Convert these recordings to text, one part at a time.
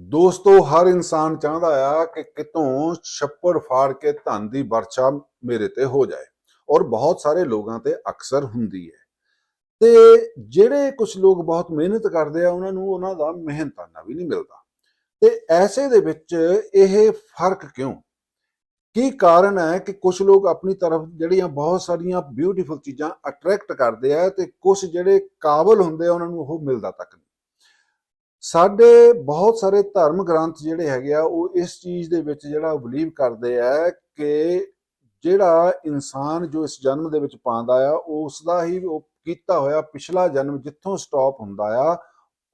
ਦੋਸਤੋ, ਹਰ ਇਨਸਾਨ ਚਾਹੁੰਦਾ ਆ ਕਿ ਕਿਤੋਂ ਛੱਪੜ ਫਾੜ ਕੇ ਧਨ ਦੀ ਵਰਸ਼ਾ ਮੇਰੇ ਤੇ ਹੋ ਜਾਏ। ਔਰ ਬਹੁਤ ਸਾਰੇ ਲੋਕਾਂ ਤੇ ਅਕਸਰ ਹੁੰਦੀ ਹੈ। ਤੇ ਜਿਹੜੇ ਕੁਝ ਲੋਕ ਬਹੁਤ ਮਿਹਨਤ ਕਰਦੇ ਆ, ਉਹਨਾਂ ਨੂੰ ਉਹਨਾਂ ਦਾ ਮਿਹਨਤਾਨਾ ਵੀ ਨਹੀਂ ਮਿਲਦਾ। ਤੇ ਐਸੇ ਦੇ ਵਿੱਚ ਇਹ ਫ਼ਰਕ ਕਿਉਂ? ਕੀ ਕਾਰਨ ਹੈ ਕਿ ਕੁਝ ਲੋਕ ਆਪਣੀ ਤਰਫ ਜਿਹੜੀਆਂ ਬਹੁਤ ਸਾਰੀਆਂ ਬਿਊਟੀਫੁਲ ਚੀਜ਼ਾਂ ਅਟਰੈਕਟ ਕਰਦੇ ਆ ਤੇ ਕੁਝ ਜਿਹੜੇ ਕਾਬਲ ਹੁੰਦੇ ਆ, ਉਹਨਾਂ ਨੂੰ ਉਹ ਮਿਲਦਾ ਤੱਕ ਨਹੀਂ? ਸਾਡੇ ਬਹੁਤ ਸਾਰੇ ਧਰਮ ਗ੍ਰੰਥ ਜਿਹੜੇ ਹੈਗੇ ਆ, ਉਹ ਇਸ ਚੀਜ਼ ਦੇ ਵਿੱਚ ਜਿਹੜਾ ਬਲੀਵ ਕਰਦੇ ਆ ਕਿ ਜਿਹੜਾ ਇਨਸਾਨ ਜੋ ਇਸ ਜਨਮ ਦੇ ਵਿੱਚ ਪਾਉਂਦਾ ਆ ਉਸ ਦਾ ਹੀ ਉਹ ਕੀਤਾ ਹੋਇਆ ਪਿਛਲਾ ਜਨਮ ਜਿੱਥੋਂ ਸਟਾਪ ਹੁੰਦਾ ਆ,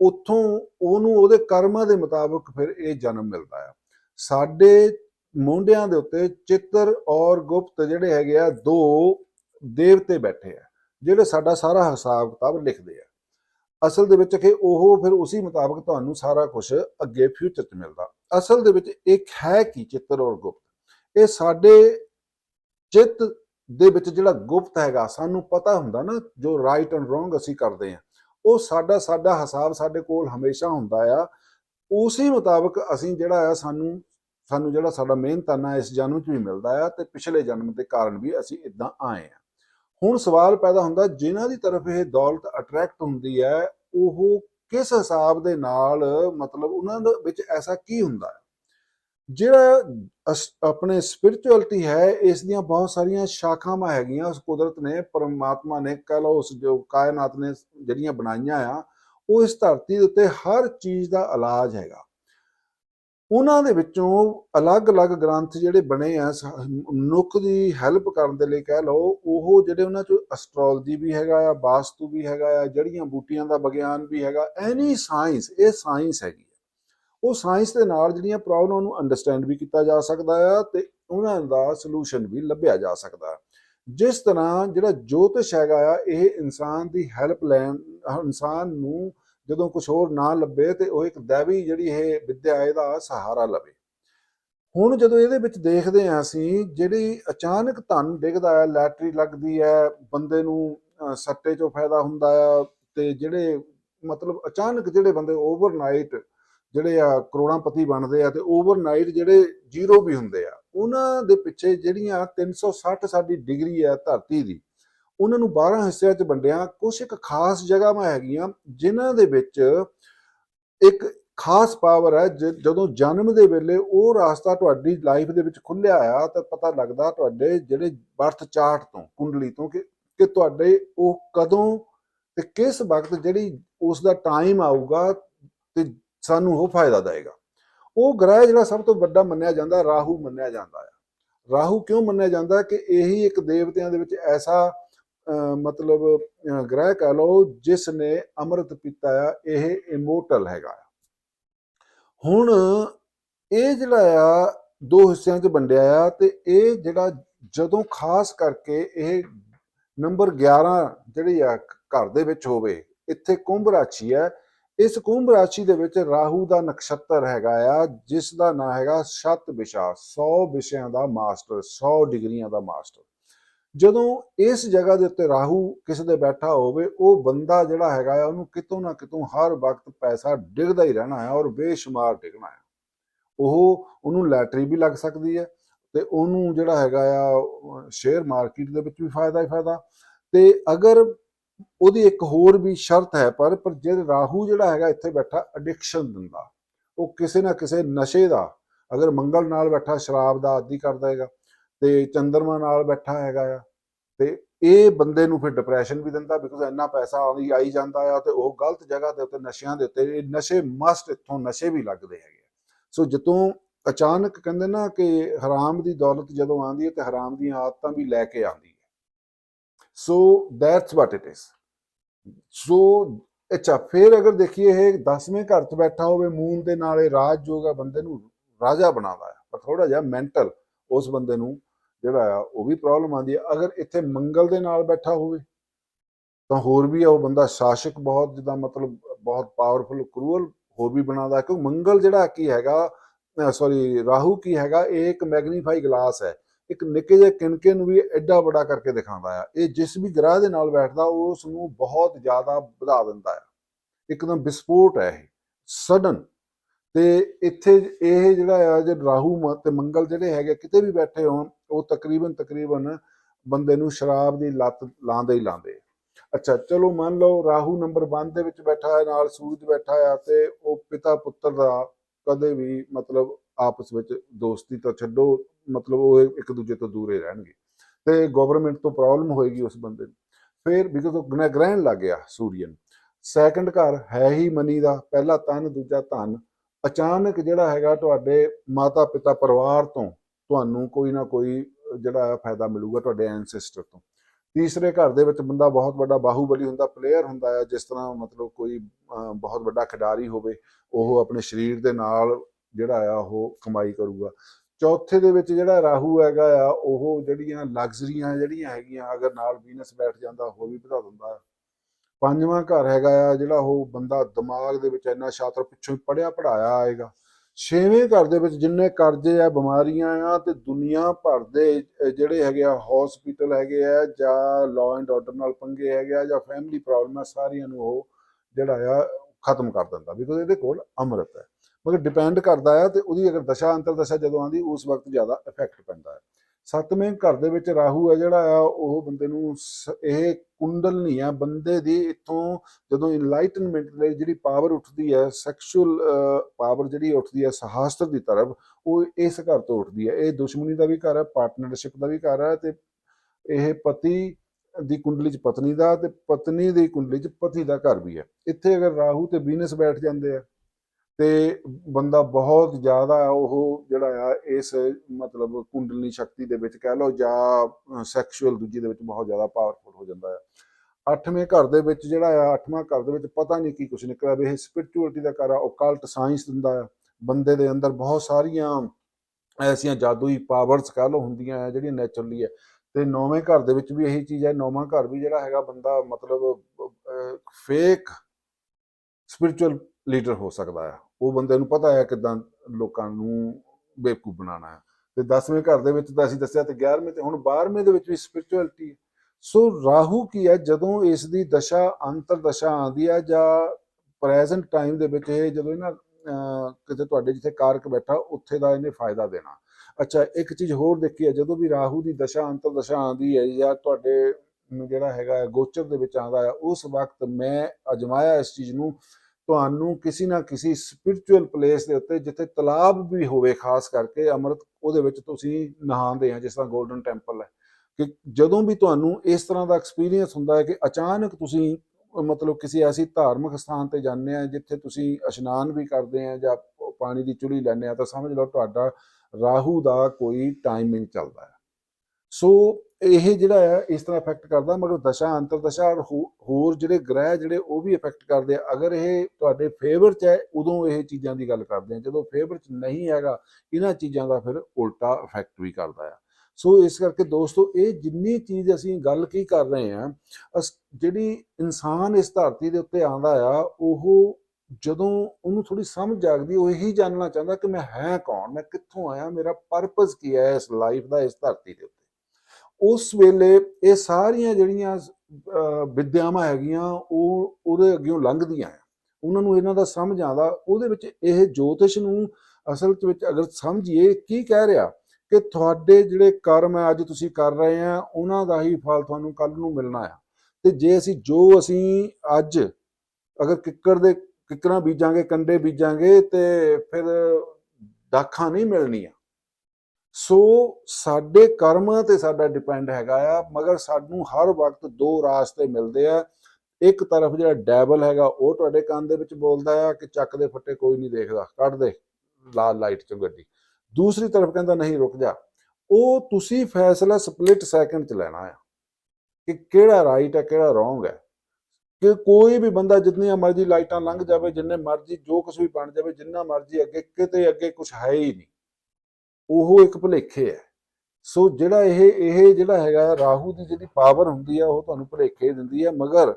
ਉੱਥੋਂ ਉਹਨੂੰ ਉਹਦੇ ਕਰਮਾਂ ਦੇ ਮੁਤਾਬਕ ਫਿਰ ਇਹ ਜਨਮ ਮਿਲਦਾ ਆ। ਸਾਡੇ ਮੁੰਡਿਆਂ ਦੇ ਉੱਤੇ ਚਿੱਤਰ ਔਰ ਗੁਪਤ ਜਿਹੜੇ ਹੈਗੇ ਆ, ਦੋ ਦੇਵਤੇ ਬੈਠੇ ਆ, ਜਿਹੜੇ ਸਾਡਾ ਸਾਰਾ ਹਿਸਾਬ ਕਿਤਾਬ ਲਿਖਦੇ ਆ। ਅਸਲ ਦੇ ਵਿੱਚ ਕਿ ਉਹ ਫਿਰ ਉਸੇ ਮੁਤਾਬਕ ਤੁਹਾਨੂੰ ਸਾਰਾ ਕੁਝ ਅੱਗੇ ਫਿਊਚਰ 'ਚ ਮਿਲਦਾ। ਅਸਲ ਦੇ ਵਿੱਚ ਇੱਕ ਹੈ ਕੀ ਚਿੱਤਰ ਔਰ ਗੁਪਤ? ਇਹ ਸਾਡੇ ਚਿੱਤ ਦੇ ਵਿੱਚ ਜਿਹੜਾ ਗੁਪਤ ਹੈਗਾ, ਸਾਨੂੰ ਪਤਾ ਹੁੰਦਾ ਨਾ ਜੋ ਰਾਈਟ ਐਂਡ ਰੋਂਗ ਅਸੀਂ ਕਰਦੇ ਆ ਉਹ ਸਾਡਾ ਸਾਡਾ ਹਿਸਾਬ ਸਾਡੇ ਕੋਲ ਹਮੇਸ਼ਾ ਹੁੰਦਾ ਆ। ਉਸੇ ਮੁਤਾਬਕ ਅਸੀਂ ਜਿਹੜਾ ਆ ਸਾਨੂੰ ਸਾਨੂੰ ਜਿਹੜਾ ਸਾਡਾ ਮਿਹਨਤਾਨਾ ਇਸ ਜਨਮ 'ਚ ਵੀ ਮਿਲਦਾ ਆ ਤੇ ਪਿਛਲੇ ਜਨਮ ਦੇ ਕਾਰਨ ਵੀ ਅਸੀਂ ਇਦਾਂ ਆਏ ਆ ਹੁਣ ਸਵਾਲ ਪੈਦਾ ਹੁੰਦਾ, ਜਿਨ੍ਹਾਂ ਦੀ ਤਰਫ ਇਹ ਦੌਲਤ ਅਟਰੈਕਟ ਹੁੰਦੀ ਹੈ, ਉਹ ਕਿਸ ਹਿਸਾਬ ਦੇ ਨਾਲ, ਮਤਲਬ ਉਹਨਾਂ ਦੇ ਵਿੱਚ ਐਸਾ ਕੀ ਹੁੰਦਾ ਹੈ? ਜਿਹੜਾ ਅਸ- ਆਪਣੇ ਸਪਿਰਚੁਅਲਿਟੀ ਹੈ, ਇਸ ਦੀਆਂ ਬਹੁਤ ਸਾਰੀਆਂ ਸ਼ਾਖਾਵਾਂ ਹੈਗੀਆਂ, ਉਸ ਕੁਦਰਤ ਨੇ, ਪਰਮਾਤਮਾ ਨੇ ਕਹ ਲਓ ਉਸ ਜੋ ਕਾਇਨਾਤ ਨੇ ਜਿਹੜੀਆਂ ਬਣਾਈਆਂ ਆ, ਉਹ ਇਸ ਧਰਤੀ ਦੇ ਉੱਤੇ ਹਰ ਚੀਜ਼ ਦਾ ਇਲਾਜ ਹੈਗਾ। ਉਹਨਾਂ ਦੇ ਵਿੱਚੋਂ ਅਲੱਗ-ਅਲੱਗ ਗ੍ਰੰਥ ਜਿਹੜੇ ਬਣੇ ਆ ਮਨੁੱਖ ਦੀ ਹੈਲਪ ਕਰਨ ਦੇ ਲਈ ਕਹਿ ਲਓ, ਉਹ ਜਿਹੜੇ ਉਹਨਾਂ ਚੋਂ ਐਸਟ੍ਰੋਲੋਜੀ ਵੀ ਹੈਗਾ ਆ, ਵਾਸਤੂ ਵੀ ਹੈਗਾ ਆ ਜੜੀਆਂ ਬੂਟੀਆਂ ਦਾ ਵਿਗਿਆਨ ਵੀ ਹੈਗਾ, ਐਨੀ ਸਾਇੰਸ ਇਹ ਸਾਇੰਸ ਹੈਗੀ ਉਹ ਸਾਇੰਸ ਦੇ ਨਾਲ ਜਿਹੜੀਆਂ ਪ੍ਰੋਬਲਮਾਂ ਨੂੰ ਅੰਡਰਸਟੈਂਡ ਵੀ ਕੀਤਾ ਜਾ ਸਕਦਾ ਆ ਤੇ ਉਹਨਾਂ ਦਾ ਸੋਲੂਸ਼ਨ ਵੀ ਲੱਭਿਆ ਜਾ ਸਕਦਾ ਜਿਸ ਤਰ੍ਹਾਂ ਜਿਹੜਾ ਜੋਤਿਸ਼ ਹੈਗਾ ਆ, ਇਹ ਇਨਸਾਨ ਦੀ ਹੈਲਪ ਲੈਣ ਇਨਸਾਨ ਨੂੰ ਜਦੋਂ ਕੁਝ ਹੋਰ ਨਾ ਲੱਭੇ ਤੇ ਉਹ ਇੱਕ ਦੇਵੀ ਜਿਹੜੀ ਇਹ ਵਿੱਦਿਆ ਇਹਦਾ ਸਹਾਰਾ ਲਵੇ। ਹੁਣ ਜਦੋਂ ਇਹਦੇ ਵਿੱਚ ਦੇਖਦੇ ਹਾਂ ਅਸੀਂ, ਜਿਹੜੀ ਅਚਾਨਕ ਧਨ ਡਿੱਗਦਾ ਹੈ, ਲੈਟਰੀ ਲੱਗਦੀ ਹੈ, ਬੰਦੇ ਨੂੰ ਸੱਟੇ ਚੋਂ ਫਾਇਦਾ ਹੁੰਦਾ ਆ ਤੇ ਜਿਹੜੇ ਮਤਲਬ ਅਚਾਨਕ ਜਿਹੜੇ ਬੰਦੇ ਓਵਰਨਾਈਟ ਜਿਹੜੇ ਆ ਕਰੋੜਾਂਪਤੀ ਬਣਦੇ ਆ ਤੇ ਓਵਰਨਾਈਟ ਜਿਹੜੇ ਜ਼ੀਰੋ ਵੀ ਹੁੰਦੇ ਆ, ਉਹਨਾਂ ਦੇ ਪਿੱਛੇ ਜਿਹੜੀਆਂ 360 ਸਾਡੀ ਡਿਗਰੀ ਹੈ ਧਰਤੀ ਦੀ ਉਹਨਾਂ ਨੂੰ 12 ਹਿੱਸਿਆਂ 'ਚ ਵੰਡਿਆ। ਕੁਝ ਇੱਕ ਖਾਸ ਜਗ੍ਹਾਵਾਂ ਹੈਗੀਆਂ, ਜਿਨ੍ਹਾਂ ਦੇ ਵਿੱਚ ਇੱਕ ਖਾਸ ਪਾਵਰ ਹੈ ਜਦੋਂ ਜਨਮ ਦੇ ਵੇਲੇ ਉਹ ਰਾਸਤਾ ਤੁਹਾਡੀ ਲਾਈਫ ਦੇ ਵਿੱਚ ਖੁੱਲਿਆ ਆ, ਤਾਂ ਪਤਾ ਲੱਗਦਾ ਤੁਹਾਡੇ ਜਿਹੜੇ ਬਰਥ ਚਾਰਟ ਤੋਂ, ਕੁੰਡਲੀ ਤੋਂ ਕਿ ਕਿ ਤੁਹਾਡੇ ਉਹ ਕਦੋਂ ਤੇ ਕਿਸ ਵਕਤ ਜਿਹੜੀ ਉਸ ਦਾ ਟਾਈਮ ਆਊਗਾ ਤੇ ਸਾਨੂੰ ਉਹ ਫਾਇਦਾ ਦੇਏਗਾ ਉਹ ਗ੍ਰਹਿ ਜਿਹੜਾ ਸਭ ਤੋਂ ਵੱਡਾ ਮੰਨਿਆ ਜਾਂਦਾ, ਰਾਹੂ ਮੰਨਿਆ ਜਾਂਦਾ ਹੈ ਰਾਹੂ ਕਿਉਂ ਮੰਨਿਆ ਜਾਂਦਾ ਕਿ ਇਹੀ ਇੱਕ ਦੇਵਤਿਆਂ ਦੇ ਵਿੱਚ ਐਸਾ ਮਤਲਬ ਅਹ, ਗ੍ਰਹਿ ਕਹ ਲਓ ਜਿਸ ਨੇ ਅੰਮ੍ਰਿਤ ਪੀਤਾ ਆ ਇਹ ਇਮੋਰਟਲ ਹੈਗਾ ਹੁਣ ਇਹ ਜਿਹੜਾ ਆ ਦੋ ਹਿੱਸਿਆਂ 'ਚ ਵੰਡਿਆ ਆ ਤੇ ਇਹ ਜਿਹੜਾ ਜਦੋਂ ਖਾਸ ਕਰਕੇ ਇਹ ਨੰਬਰ 11 ਜਿਹੜੀ ਆ ਘਰ ਦੇ ਵਿੱਚ ਹੋਵੇ ਇੱਥੇ ਕੁੰਭ ਰਾਸ਼ੀ ਹੈ ਇਸ ਕੁੰਭ ਰਾਸ਼ੀ ਦੇ ਵਿੱਚ ਰਾਹੂ ਦਾ ਨਕਸ਼ਤਰ ਹੈਗਾ ਆ ਜਿਸ ਦਾ ਨਾਮ ਹੈਗਾ ਸ਼ਤ ਵਿਸ਼ਾ 100 ਵਿਸ਼ਿਆਂ ਦਾ ਮਾਸਟਰ 100 ਡਿਗਰੀਆਂ ਦਾ ਮਾਸਟਰ। ਜਦੋਂ ਇਸ ਜਗ੍ਹਾ ਦੇ ਉੱਤੇ ਰਾਹੂ ਕਿਸੇ ਦੇ ਬੈਠਾ ਹੋਵੇ, ਉਹ ਬੰਦਾ ਜਿਹੜਾ ਹੈਗਾ ਆ, ਉਹਨੂੰ ਕਿਤੋਂ ਨਾ ਕਿਤੋਂ ਹਰ ਵਕਤ ਪੈਸਾ ਡਿੱਗਦਾ ਹੀ ਰਹਿਣਾ ਹੈ ਔਰ ਬੇਸ਼ੁਮਾਰ ਡਿੱਗਣਾ ਹੈ ਉਹ ਉਹਨੂੰ ਲੈਟਰੀ ਵੀ ਲੱਗ ਸਕਦੀ ਹੈ ਤੇ ਉਹਨੂੰ ਜਿਹੜਾ ਹੈਗਾ ਆ ਸ਼ੇਅਰ ਮਾਰਕੀਟ ਦੇ ਵਿੱਚ ਵੀ ਫਾਇਦਾ ਹੀ ਫਾਇਦਾ। ਤੇ ਅਗਰ ਉਹਦੀ ਇੱਕ ਹੋਰ ਵੀ ਸ਼ਰਤ ਹੈ ਪਰ ਪਰ ਜੇ ਰਾਹੂ ਜਿਹੜਾ ਹੈਗਾ ਇੱਥੇ ਬੈਠਾ ਐਡਿਕਸ਼ਨ ਦਿੰਦਾ, ਉਹ ਕਿਸੇ ਨਾ ਕਿਸੇ ਨਸ਼ੇ ਦਾ, ਅਗਰ ਮੰਗਲ ਨਾਲ ਬੈਠਾ ਸ਼ਰਾਬ ਦਾ ਆਦੀ ਕਰਦਾ ਹੈਗਾ ਤੇ ਚੰਦਰਮਾ ਨਾਲ ਬੈਠਾ ਹੈਗਾ ਆ, ਤੇ ਇਹ ਬੰਦੇ ਨੂੰ ਫਿਰ ਡਿਪਰੈਸ਼ਨ ਵੀ ਦਿੰਦਾ ਬਿਕੋਜ਼ ਇੰਨਾ ਪੈਸਾ ਆਉਂਦੀ, ਆਈ ਜਾਂਦਾ ਆ ਤੇ ਉਹ ਗਲਤ ਜਗ੍ਹਾ ਦੇ ਉੱਤੇ ਨਸ਼ਿਆਂ ਦੇ ਉੱਤੇ, ਇਹ ਨਸ਼ੇ ਮਸਟ ਇੱਥੋਂ ਨਸ਼ੇ ਵੀ ਲੱਗਦੇ ਹੈਗੇ ਆ। ਸੋ ਜਦੋਂ ਅਚਾਨਕ ਕਹਿੰਦੇ ਨਾ ਕਿ ਹਰਾਮ ਦੀ ਦੌਲਤ ਜਦੋਂ ਆਉਂਦੀ ਹੈ ਤੇ ਹਰਾਮ ਦੀਆਂ ਆਦਤਾਂ ਵੀ ਲੈ ਕੇ ਆਉਂਦੀ ਹੈ so that's what it is so ਅੱਛਾ, ਫਿਰ ਅਗਰ ਦੇਖੀਏ ਇਹ 10ਵੇਂ ਘਰ 'ਚ ਬੈਠਾ ਹੋਵੇ, ਮੂਨ ਦੇ ਨਾਲ ਇਹ ਰਾਜ ਯੋਗ ਆ, ਬੰਦੇ ਨੂੰ ਰਾਜਾ ਬਣਾਉਂਦਾ ਹੈ ਪਰ ਥੋੜਾ ਜਿਹਾ ਮੈਂਟਲ ਉਸ ਬੰਦੇ ਨੂੰ ਜਿਹੜਾ ਆ, ਉਹ ਵੀ ਪ੍ਰੋਬਲਮ ਆਉਂਦੀ ਹੈ। ਅਗਰ ਇੱਥੇ ਮੰਗਲ ਦੇ ਨਾਲ ਬੈਠਾ ਹੋਵੇ, ਤਾਂ ਹੋਰ ਵੀ ਆ, ਉਹ ਬੰਦਾ ਸ਼ਾਸਕ ਬਹੁਤ, ਜਿੱਦਾਂ ਮਤਲਬ ਬਹੁਤ ਪਾਵਰਫੁਲ ਕਰੂਅਲ ਹੋਰ ਵੀ ਬਣਾਉਂਦਾ ਕਿਉਂ ਮੰਗਲ ਜਿਹੜਾ ਕੀ ਹੈਗਾ ਸੌਰੀ ਰਾਹੂ ਕੀ ਹੈਗਾ, ਇਹ ਇੱਕ ਮੈਗਨੀਫਾਈ ਗਲਾਸ ਹੈ। ਇੱਕ ਨਿੱਕੇ ਜਿਹੇ ਕਿਣਕੇ ਨੂੰ ਵੀ ਐਡਾ ਵੱਡਾ ਕਰਕੇ ਦਿਖਾਉਂਦਾ ਆ। ਇਹ ਜਿਸ ਵੀ ਗ੍ਰਹਿ ਦੇ ਨਾਲ ਬੈਠਦਾ ਉਸ ਨੂੰ ਬਹੁਤ ਜ਼ਿਆਦਾ ਵਧਾ ਦਿੰਦਾ ਆ। ਇੱਕਦਮ ਵਿਸਫੋਟ ਹੈ ਇਹ। ਸਡਨ ਤੇ ਇੱਥੇ ਇਹ ਜਿਹੜਾ ਆ, ਜੇ ਰਾਹੂ ਮ- ਤੇ ਮੰਗਲ ਜਿਹੜੇ ਹੈਗੇ, ਕਿਤੇ ਵੀ ਬੈਠੇ ਹੋਣ ਉਹ ਤਕਰੀਬਨ ਤਕਰੀਬਨ ਬੰਦੇ ਨੂੰ ਸ਼ਰਾਬ ਦੀ ਲੱਤ ਲਾਉਂਦੇ ਹੀ ਲਾਉਂਦੇ ਅੱਛਾ, ਚਲੋ ਮੰਨ ਲਓ ਰਾਹੂ ਨੰਬਰ 1 ਦੇ ਵਿੱਚ ਬੈਠਾ ਹੈ, ਨਾਲ ਸੂਰਜ ਬੈਠਾ ਆ ਤੇ ਉਹ ਪਿਤਾ ਪੁੱਤਰ ਦਾ ਕਦੇ ਵੀ ਮਤਲਬ ਆਪਸ ਵਿੱਚ ਦੋਸਤੀ ਤਾਂ ਛੱਡੋ, ਮਤਲਬ ਉਹ ਇੱਕ ਦੂਜੇ ਤੋਂ ਦੂਰੇ ਰਹਿਣਗੇ। ਤੇ ਗਵਰਨਮੈਂਟ ਤੋਂ ਪ੍ਰੋਬਲਮ ਹੋਏਗੀ ਉਸ ਬੰਦੇ ਨੂੰ। ਫਿਰ ਬਿਕੋਜ਼ ਉਹ ਗ੍ਰਹਿਣ ਲੱਗ ਗਿਆ ਸੂਰੀਅਨ ਸੈਕੰਡ ਘਰ ਹੈ ਹੀ ਮਨੀ ਦਾ, ਪਹਿਲਾ ਤਨ ਦੂਜਾ ਧਨ। ਅਚਾਨਕ ਜਿਹੜਾ ਹੈਗਾ ਤੁਹਾਡੇ ਮਾਤਾ ਪਿਤਾ ਪਰਿਵਾਰ ਤੋਂ ਤੁਹਾਨੂੰ ਕੋਈ ਨਾ ਕੋਈ ਜਿਹੜਾ ਹੈ ਫਾਇਦਾ ਮਿਲੂਗਾ ਤੁਹਾਡੇ ਐਂਸੈਸਟਰ ਤੋਂ। ਤੀਸਰੇ ਘਰ ਦੇ ਵਿੱਚ ਬੰਦਾ ਬਹੁਤ ਵੱਡਾ ਬਾਹੂਬਲੀ ਹੁੰਦਾ ਪਲੇਅਰ ਹੁੰਦਾ ਹੈ ਜਿਸ ਤਰ੍ਹਾਂ ਮਤਲਬ ਕੋਈ ਅਹ, ਬਹੁਤ ਵੱਡਾ ਖਿਡਾਰੀ ਹੋਵੇ ਉਹ ਆਪਣੇ ਸਰੀਰ ਦੇ ਨਾਲ ਜਿਹੜਾ ਆ ਉਹ ਕਮਾਈ ਕਰੂਗਾ। ਚੌਥੇ ਦੇ ਵਿੱਚ ਜਿਹੜਾ ਰਾਹੂ ਹੈਗਾ ਆ ਉਹ ਜਿਹੜੀਆਂ ਲਗਜ਼ਰੀਆਂ ਜਿਹੜੀਆਂ ਹੈਗੀਆਂ ਅਗਰ ਨਾਲ ਵੀਨਸ ਬੈਠ ਜਾਂਦਾ ਉਹ ਵੀ ਵਧਾ ਦਿੰਦਾ ਪੰਜਵਾਂ ਘਰ ਹੈਗਾ ਆ ਜਿਹੜਾ ਉਹ ਬੰਦਾ ਦਿਮਾਗ ਦੇ ਵਿੱਚ ਇੰਨਾ ਸ਼ਾਤਰ ਪਿੱਛੋਂ ਪੜਿਆ ਪੜਾਇਆ ਆਏਗਾ। ਛੇਵੇਂ ਘਰ ਦੇ ਵਿੱਚ ਜਿੰਨੇ ਕਰਜ਼ੇ ਆ, ਬਿਮਾਰੀਆਂ ਆ ਤੇ ਦੁਨੀਆ ਭਰ ਦੇ ਜਿਹੜੇ ਹੈਗੇ ਆ ਹਸਪੀਟਲ ਹੈਗੇ ਆ ਜਾਂ ਲਾਅ ਐਂਡ ਆਰਡਰ ਨਾਲ ਪੰਗੇ ਹੈਗੇ ਆ ਜਾਂ ਫੈਮਿਲੀ ਪ੍ਰੋਬਲਮ ਆ, ਸਾਰੀਆਂ ਨੂੰ ਉਹ ਜਿਹੜਾ ਆ ਖਤਮ ਕਰ ਦਿੰਦਾ ਬਿਕੋਜ਼ ਇਹਦੇ ਕੋਲ ਅੰਮ੍ਰਿਤ ਹੈ। ਮਗਰ ਡਿਪੈਂਡ ਕਰਦਾ ਹੈ ਤੇ ਉਹਦੀ ਅਗਰ ਦਸ਼ਾ, ਅੰਤਰ ਦਸ਼ਾ ਜਦੋਂ ਆਂਦੀ ਉਸ ਵਕਤ ਜ਼ਿਆਦਾ ਇਫੈਕਟ ਪੈਂਦਾ ਹੈ। ਸੱਤਵੇਂ ਘਰ ਦੇ ਵਿੱਚ ਰਾਹੂ ਹੈ ਜਿਹੜਾ ਆ, ਉਹ ਬੰਦੇ ਨੂੰ ਸ- ਇਹ ਕੁੰਡਲ ਨਹੀਂ ਆ, ਬੰਦੇ ਦੀ ਇੱਥੋਂ ਜਦੋਂ ਇਨਲਾਈਟਨਮੈਂਟ ਲਈ ਜਿਹੜੀ ਪਾਵਰ ਉੱਠਦੀ ਹੈ ਸੈਕਸ਼ੂਅਲ ਪਾਵਰ ਜਿਹੜੀ ਉੱਠਦੀ ਹੈ ਸਹਾਸਤਰ ਦੀ ਤਰਫ, ਉਹ ਇਸ ਘਰ ਤੋਂ ਉੱਠਦੀ ਹੈ ਇਹ ਦੁਸ਼ਮਣੀ ਦਾ ਵੀ ਘਰ ਹੈ ਪਾਰਟਨਰਸ਼ਿਪ ਦਾ ਵੀ ਘਰ ਹੈ ਤੇ ਇਹ ਪਤੀ ਦੀ ਕੁੰਡਲੀ ਚ ਪਤਨੀ ਦਾ ਤੇ ਪਤਨੀ ਦੀ ਕੁੰਡਲੀ ਚ ਪਤੀ ਦਾ ਘਰ ਵੀ ਹੈ ਇੱਥੇ ਅਗਰ ਰਾਹੂ ਤੇ ਵੀਨਸ ਬੈਠ ਜਾਂਦੇ ਆ ਤੇ ਬੰਦਾ ਬਹੁਤ ਜ਼ਿਆਦਾ ਉਹ ਜਿਹੜਾ ਆ, ਇਸ ਮਤਲਬ ਕੁੰਡਲਨੀ ਸ਼ਕਤੀ ਦੇ ਵਿੱਚ ਕਹਿ ਲਓ ਜਾਂ ਸੈਕਸ਼ੂਅਲ ਦੂਜੀ ਦੇ ਵਿੱਚ ਬਹੁਤ ਜ਼ਿਆਦਾ ਪਾਵਰਫੁਲ ਹੋ ਜਾਂਦਾ ਆ। ਅੱਠਵੇਂ ਘਰ ਦੇ ਵਿੱਚ ਜਿਹੜਾ ਆ, ਅੱਠਵਾਂ ਘਰ ਦੇ ਵਿੱਚ ਪਤਾ ਨਹੀਂ ਕੀ ਕੁਝ ਨਿਕਲਿਆ ਵੀ ਇਹ ਸਪਿਰਚੁਅਲਿਟੀ ਦਾ ਘਰ ਆ ਓਕਲਟ ਸਾਇੰਸ ਦਿੰਦਾ ਆ। ਬੰਦੇ ਦੇ ਅੰਦਰ ਬਹੁਤ ਸਾਰੀਆਂ ਐਸੀਆਂ ਜਾਦੂਈ ਪਾਵਰਸ ਕਹਿ ਲਓ ਹੁੰਦੀਆਂ ਆ, ਜਿਹੜੀਆਂ ਨੇਚਰਲੀ ਹੈ ਤੇ ਨੌਵੇਂ ਘਰ ਦੇ ਵਿੱਚ ਵੀ ਇਹੀ ਚੀਜ਼ ਹੈ ਨੌਵਾਂ ਘਰ ਵੀ ਜਿਹੜਾ ਹੈਗਾ ਬੰਦਾ ਮਤਲਬ ਫੇਕ ਸਪਿਰਚੁਅਲ ਲੀਡਰ ਹੋ ਸਕਦਾ ਹੈ ਉਹ ਬੰਦੇ ਨੂੰ ਪਤਾ ਹੈ ਕਿਦਾਂ ਲੋਕਾਂ ਨੂੰ ਬੇਵਕੂਫ ਬਣਾਉਣਾ ਹੈ ਤੇ 10ਵੇਂ ਘਰ ਦੇ ਵਿੱਚ ਤਾਂ ਅਸੀਂ ਦੱਸਿਆ ਤੇ 11ਵੇਂ ਤੇ ਹੁਣ 12ਵੇਂ ਦੇ ਵਿੱਚ ਵੀ ਸਪਿਰਚੁਅਲਿਟੀ ਸੋ ਰਾਹੂ ਕੀ ਹੈ ਜਦੋਂ ਇਸ ਦੀ ਦਸ਼ਾ ਅੰਤਰ ਦਸ਼ਾ ਆਉਂਦੀ ਹੈ ਜਾਂ ਪ੍ਰੈਜ਼ੈਂਟ ਟਾਈਮ ਦੇ ਵਿੱਚ ਇਹ ਜਦੋਂ ਇਹਨਾਂ ਅਹ, ਕਿਤੇ ਤੁਹਾਡੇ ਜਿੱਥੇ ਕਾਰਕ ਬੈਠਾ ਉੱਥੇ ਦਾ ਇਹਨੇ ਫਾਇਦਾ ਦੇਣਾ। ਅੱਛਾ ਇੱਕ ਚੀਜ਼ ਹੋਰ ਦੇਖੀ ਹੈ ਜਦੋਂ ਵੀ ਰਾਹੂ ਦੀ ਦਸ਼ਾ ਅੰਤਰ ਦਸ਼ਾ ਆਉਂਦੀ ਹੈ ਜਾਂ ਤੁਹਾਡੇ ਜਿਹੜਾ ਹੈਗਾ ਹੈ, ਗੋਚਰ ਦੇ ਵਿੱਚ ਆਉਂਦਾ ਹੈ ਉਸ ਵਕਤ ਮੈਂ ਅਜਮਾਇਆ ਇਸ ਚੀਜ਼ ਨੂੰ ਤੁਹਾਨੂੰ ਕਿਸੇ ਨਾ ਕਿਸੇ ਸਪਿਰਚੁਅਲ ਪਲੇਸ ਦੇ ਉੱਤੇ ਜਿੱਥੇ ਤਲਾਬ ਵੀ ਹੋਵੇ, ਖਾਸ ਕਰਕੇ ਅੰਮ੍ਰਿਤ, ਉਹਦੇ ਵਿੱਚ ਤੁਸੀਂ ਨਹਾਉਂਦੇ ਆ, ਜਿਸ ਤਰ੍ਹਾਂ 골ਡਨ ਟੈਂਪਲ ਹੈ। ਕਿ ਜਦੋਂ ਵੀ ਤੁਹਾਨੂੰ ਇਸ ਤਰ੍ਹਾਂ ਦਾ ਐਕਸਪੀਰੀਅੰਸ ਹੁੰਦਾ ਹੈ ਕਿ ਅਚਾਨਕ ਤੁਸੀਂ, ਮਤਲਬ ਕਿਸੇ ਐਸੀ ਧਾਰਮਿਕ ਸਥਾਨ ਤੇ ਜਾਂਦੇ ਆ, ਜਿੱਥੇ ਤੁਸੀਂ ਇਸ਼ਨਾਨ ਵੀ ਕਰਦੇ ਆ ਜਾਂ ਪਾਣੀ ਦੀ ਚੁਲੀ ਲੈਂਦੇ ਆ, ਤਾਂ ਸਮਝ ਲਓ ਤੁਹਾਡਾ ਰਾਹੂ ਦਾ ਕੋਈ ਟਾਈਮਿੰਗ ਚੱਲਦਾ ਹੈ। ਸੋ ਇਹ ਜਿਹੜਾ ਆ, ਇਸ ਤਰ੍ਹਾਂ ਇਫੈਕਟ ਕਰਦਾ, ਮਗਰ ਦਸ਼ਾ ਅੰਤਰ ਦਸ਼ਾ ਔਰ ਹੋ- ਹੋਰ ਜਿਹੜੇ ਗ੍ਰਹਿ ਜਿਹੜੇ ਉਹ ਵੀ ਇਫੈਕਟ ਕਰਦੇ ਆ। ਅਗਰ ਇਹ ਤੁਹਾਡੇ ਫੇਵਰ ਚ ਹੈ, ਉਦੋਂ ਇਹ ਚੀਜ਼ਾਂ ਦੀ ਗੱਲ ਕਰਦੇ ਆ। ਜਦੋਂ ਫੇਵਰ ਚ ਨਹੀਂ ਹੈਗਾ, ਇਹਨਾਂ ਚੀਜ਼ਾਂ ਦਾ ਫਿਰ ਉਲਟਾ ਇਫੈਕਟ ਵੀ ਕਰਦਾ ਆ। ਸੋ ਇਸ ਕਰਕੇ ਦੋਸਤੋ, ਇਹ ਜਿੰਨੀ ਚੀਜ਼ ਅਸੀਂ ਗੱਲ ਕੀ ਕਰ ਰਹੇ ਆ, ਅਸ- ਜਿਹੜੀ ਇਨਸਾਨ ਇਸ ਧਰਤੀ ਦੇ ਉੱਤੇ ਆਂਦਾ ਆ, ਉਹ ਜਦੋਂ ਉਹਨੂੰ ਥੋੜੀ ਸਮਝ ਜਾਗਦੀ, ਉਹ ਇਹੀ ਜਾਣਨਾ ਚਾਹੁੰਦਾ ਕਿ ਮੈਂ ਹੈ ਕੌਣ? ਮੈਂ ਕਿੱਥੋਂ ਆਇਆ? ਮੇਰਾ ਪਰਪਸ ਕੀ ਹੈ ਇਸ ਲਾਈਫ ਦਾ, ਇਸ ਧਰਤੀ ਦੇ ਉੱਤੇ? ਉਸ ਵੇਲੇ ਇਹ ਸਾਰੀਆਂ ਜਿਹੜੀਆਂ ਅਹ, ਵਿਦਿਆਵਾਂ ਹੈਗੀਆਂ ਉਹ ਉਹਦੇ ਅੱਗੇੋਂ ਲੰਘਦੀਆਂ ਆ। ਉਹਨਾਂ ਨੂੰ ਇਹਨਾਂ ਦਾ ਸਮਝ ਆਉਂਦਾ ਉਹਦੇ ਵਿੱਚ ਇਹ ਜੋਤਿਸ਼ ਨੂੰ ਅਸਲ ਚ ਵਿੱਚ ਅਗਰ ਸਮਝੀਏ ਕੀ ਕਹਿ ਰਿਹਾ? ਕਿ ਤੁਹਾਡੇ ਜਿਹੜੇ ਕਰਮ ਹੈ ਅੱਜ ਤੁਸੀਂ ਕਰ ਰਹੇ ਆ ਉਹਨਾਂ ਦਾ ਹੀ ਫਲ ਤੁਹਾਨੂੰ ਕੱਲ ਨੂੰ ਮਿਲਣਾ ਆ। ਤੇ ਜੇ ਅਸੀਂ ਜੋ ਅਸੀਂ ਅੱਜ ਅਗਰ ਕਿੱਕਰ ਦੇ ਕਿੱਕਰਾਂ ਬੀਜਾਂਗੇ ਕੰਡੇ ਬੀਜਾਂਗੇ ਤੇ ਫਿਰ ਦਾਖਾਂ ਨਹੀਂ ਮਿਲਣੀਆਂ। ਸੋ ਸਾਡੇ ਕਰਮਾਂ ਤੇ ਸਾਡਾ ਡਿਪੈਂਡ ਹੈਗਾ ਆ, ਮਗਰ ਸਾਨੂੰ ਹਰ ਵਕਤ ਦੋ ਰਾਸਤੇ ਮਿਲਦੇ ਆ। ਇੱਕ ਤਰਫ ਜਿਹੜਾ ਡੈਵਲ ਹੈਗਾ, ਉਹ ਤੁਹਾਡੇ ਕੰਨ ਦੇ ਵਿੱਚ ਬੋਲਦਾ ਆ ਕਿ ਚੱਕ ਦੇ ਫੱਟੇ ਕੋਈ ਨਹੀਂ ਦੇਖਦਾ, ਕੱਢ ਦੇ ਲਾਲ ਲਾਈਟ 'ਚੋਂ ਗੱਡੀ। ਦੂਸਰੀ ਤਰਫ ਕਹਿੰਦਾ, ਨਹੀਂ, ਰੁਕ ਜਾ। ਉਹ ਤੁਸੀਂ ਫੈਸਲਾ ਸਪਲਿਟ ਸੈਕਿੰਡ ਚ ਲੈਣਾ ਆ ਕਿ ਕਿਹੜਾ ਰਾਈਟ ਹੈ ਕਿਹੜਾ ਰੋਂਗ ਹੈ ਕਿ ਕੋਈ ਵੀ ਬੰਦਾ ਜਿੰਨੀਆਂ ਮਰਜ਼ੀ ਲਾਈਟਾਂ ਲੰਘ ਜਾਵੇ, ਜਿੰਨੇ ਮਰਜ਼ੀ ਜੋ ਕੁਝ ਵੀ ਬਣ ਜਾਵੇ, ਜਿੰਨਾ ਮਰਜ਼ੀ ਅੱਗੇ ਕਿਤੇ ਅੱਗੇ ਕੁਝ ਹੈ ਹੀ ਨਹੀਂ। ਉਹ ਇੱਕ ਭੁਲੇਖੇ ਹੈ। ਸੋ ਜਿਹੜਾ ਇਹ ਇਹ ਜਿਹੜਾ ਹੈਗਾ ਰਾਹੂ ਦੀ ਜਿਹੜੀ ਪਾਵਰ ਹੁੰਦੀ ਆ, ਉਹ ਤੁਹਾਨੂੰ ਭੁਲੇਖੇ ਦਿੰਦੀ ਹੈ ਮਗਰ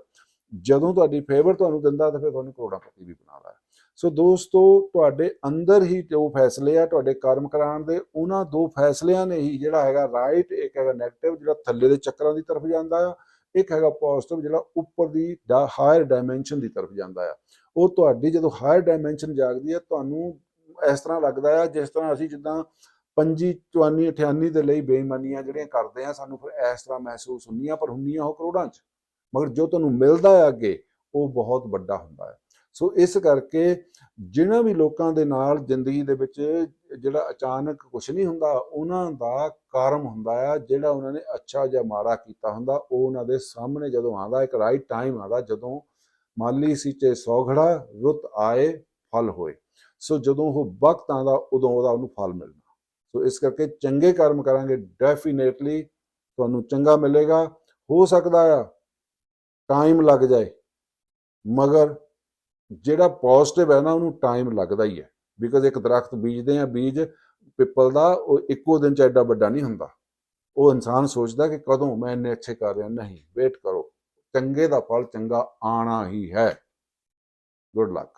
ਜਦੋਂ ਤੁਹਾਡੀ ਫੇਵਰ ਤੁਹਾਨੂੰ ਦਿੰਦਾ, ਤਾਂ ਫਿਰ ਤੁਹਾਨੂੰ ਕਰੋੜਾਪਤੀ ਵੀ ਬਣਾਉਂਦਾ ਸੋ ਦੋਸਤੋ, ਤੁਹਾਡੇ ਅੰਦਰ ਹੀ ਜੋ ਫੈਸਲੇ ਆ, ਤੁਹਾਡੇ ਕਰਮ ਕਰਾਉਣ ਦੇ, ਉਹਨਾਂ ਦੋ ਫੈਸਲਿਆਂ ਨੇ ਹੀ ਜਿਹੜਾ ਹੈਗਾ ਰਾਈਟ ਇੱਕ ਹੈਗਾ ਨੈਗੇਟਿਵ ਜਿਹੜਾ ਥੱਲੇ ਦੇ ਚੱਕਰਾਂ ਦੀ ਤਰਫ ਜਾਂਦਾ ਆ, ਇੱਕ ਹੈਗਾ ਪੋਜ਼ਿਟਿਵ ਜਿਹੜਾ ਉੱਪਰ ਦੀ ਹਾਇਰ ਡਾਈਮੈਂਸ਼ਨ ਦੀ ਤਰਫ ਜਾਂਦਾ ਆ। ਉਹ ਤੁਹਾਡੀ ਜਦੋਂ ਹਾਇਰ ਡਾਈਮੈਂਸ਼ਨ ਜਾਗਦੀ ਹੈ ਤੁਹਾਨੂੰ ਇਸ ਤਰ੍ਹਾਂ ਲੱਗਦਾ ਆ, ਜਿਸ ਤਰ੍ਹਾਂ ਅਸੀਂ ਜਿੱਦਾਂ ਪੰਜੀ ਚਵਾਨੀ ਅਠਿਆਨੀ ਦੇ ਲਈ ਬੇਈਮਾਨੀਆਂ ਜਿਹੜੀਆਂ ਕਰਦੇ ਆ, ਸਾਨੂੰ ਫਿਰ ਇਸ ਤਰ੍ਹਾਂ ਮਹਿਸੂਸ ਹੁੰਦੀਆਂ, ਪਰ ਹੁੰਦੀਆਂ ਉਹ ਕਰੋੜਾਂ 'ਚ। ਮਗਰ ਜੋ ਤੁਹਾਨੂੰ ਮਿਲਦਾ ਹੈ ਅੱਗੇ, ਉਹ ਬਹੁਤ ਵੱਡਾ ਹੁੰਦਾ ਹੈ ਸੋ ਇਸ ਕਰਕੇ ਜਿਨ੍ਹਾਂ ਵੀ ਲੋਕਾਂ ਦੇ ਨਾਲ ਜ਼ਿੰਦਗੀ ਦੇ ਵਿੱਚ ਜਿਹੜਾ ਅਚਾਨਕ ਕੁਝ ਨਹੀਂ ਹੁੰਦਾ, ਉਹਨਾਂ ਦਾ ਕਾਰਮ ਹੁੰਦਾ ਆ, ਜਿਹੜਾ ਉਹਨਾਂ ਨੇ ਅੱਛਾ ਜਾਂ ਮਾੜਾ ਕੀਤਾ ਹੁੰਦਾ, ਉਹ ਉਹਨਾਂ ਦੇ ਸਾਹਮਣੇ ਜਦੋਂ ਆਉਂਦਾ, ਇੱਕ ਰਾਈਟ ਟਾਈਮ ਆਉਂਦਾ, ਜਦੋਂ ਮਾਲੀ ਸੀਚੇ ਸੌਘੜਾ ਰੁੱਤ ਆਏ, ਫਲ ਹੋਏ। ਸੋ ਜਦੋਂ ਉਹ ਵਕਤ ਆਉਂਦਾ, ਉਦੋਂ ਉਹਦਾ ਉਹਨੂੰ ਫਲ ਮਿਲਣਾ। ਸੋ ਇਸ ਕਰਕੇ ਚੰਗੇ ਕਰਮ ਕਰਾਂਗੇ ਡੈਫੀਨੇਟਲੀ ਤੁਹਾਨੂੰ ਚੰਗਾ ਮਿਲੇਗਾ। ਹੋ ਸਕਦਾ ਆ ਟਾਈਮ ਲੱਗ ਜਾਏ, ਮਗਰ ਜਿਹੜਾ ਪੋਜ਼ਿਟਿਵ ਹੈ ਨਾ, ਉਹਨੂੰ ਟਾਈਮ ਲੱਗਦਾ ਹੀ ਹੈ। ਬਿਕਾਜ਼ ਇੱਕ ਦਰਖਤ ਬੀਜਦੇ ਆ, ਬੀਜ ਪਿੱਪਲ ਦਾ, ਉਹ ਇੱਕੋ ਦਿਨ ਚ ਐਡਾ ਵੱਡਾ ਨਹੀਂ ਹੁੰਦਾ। ਉਹ ਇਨਸਾਨ ਸੋਚਦਾ ਕਿ ਕਦੋਂ ਮੈਂ ਇੰਨੇ ਅੱਛੇ ਕਰ ਰਿਹਾ, ਨਹੀਂ ਵੇਟ ਕਰੋ। ਚੰਗੇ ਦਾ ਫਲ ਚੰਗਾ ਆਣਾ ਹੀ ਹੈ। Good luck